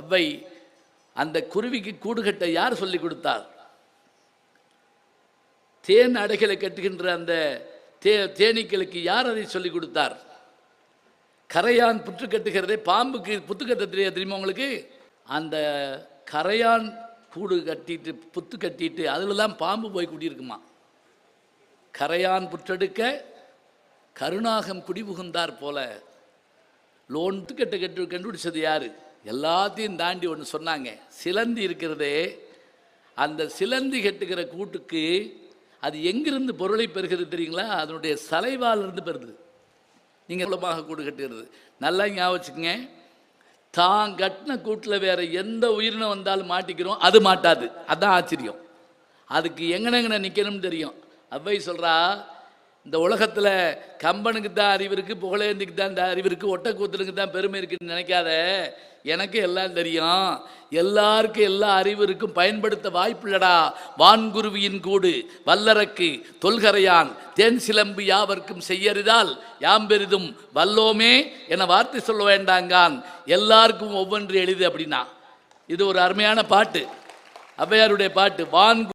அவ்வை அந்த குருவிக்கு கூடு கட்ட யார் சொல்லி கொடுத்தார்? தேன் அடைகளை கட்டுகின்ற அந்த தே தேனீக்களுக்கு யார் அதை சொல்லி கொடுத்தார்? கரையான் புற்று கட்டுகிறதே பாம்புக்கு புத்து கட்ட தெரியாது தெரியுமா உங்களுக்கு? அந்த கரையான் கூடு கட்டிட்டு புத்து கட்டிட்டு அதில் தான் பாம்பு போய் குடியிருக்குமா? கரையான் புற்றெடுக்க கருணாகம் குடிபுகுந்தார் போல. லோன் கட்ட கட்டு கண்டுபிடிச்சது யாரு? எல்லாத்தையும் தாண்டி ஒன்று சொன்னாங்க. சிலந்தி இருக்கிறதே அந்த சிலந்தி கெட்டுக்கிற கூட்டுக்கு அது எங்கிருந்து பொருளை பெறுகிறது தெரியுங்களா? அதனுடைய சலைவாலிருந்து பெறுது. நீங்கள் மூலமாக கூடு கட்டுகிறது. நல்லா ஞாபகம் தான் கட்டின கூட்டில் வேற எந்த உயிரினம் வந்தாலும் மாட்டிக்கிறோம் அது மாட்டாது. அதுதான் ஆச்சரியம். அதுக்கு எங்கனெங்கன நிற்கணும்னு தெரியும். அவ்வை சொல்கிறா இந்த உலகத்தில் கம்பனுக்கு தான் அறிவு இருக்குது புகழேந்திக்கு தான் இந்த அறிவு இருக்குது ஒட்டக்கூத்தலுக்கு தான் பெருமை இருக்குன்னு நினைக்காத. எனக்கு எல்லாம் தெரியும். எல்லாருக்கும் எல்லா அறிவு இருக்கும். பயன்படுத்த வாய்ப்பில்லடா. வான்குருவியின் கூடு வல்லரக்கு தொல்கரையான் தேன் சிலம்பு யாவர்க்கும் செய்யறிதால் யாம் பெரிதும் வல்லோமே என வார்த்தை சொல்ல வேண்டாங்கான். எல்லாருக்கும் ஒவ்வொன்று எளிது அப்படின்னா. இது ஒரு அருமையான பாட்டு. ஔவையாருடைய பாட்டு வான்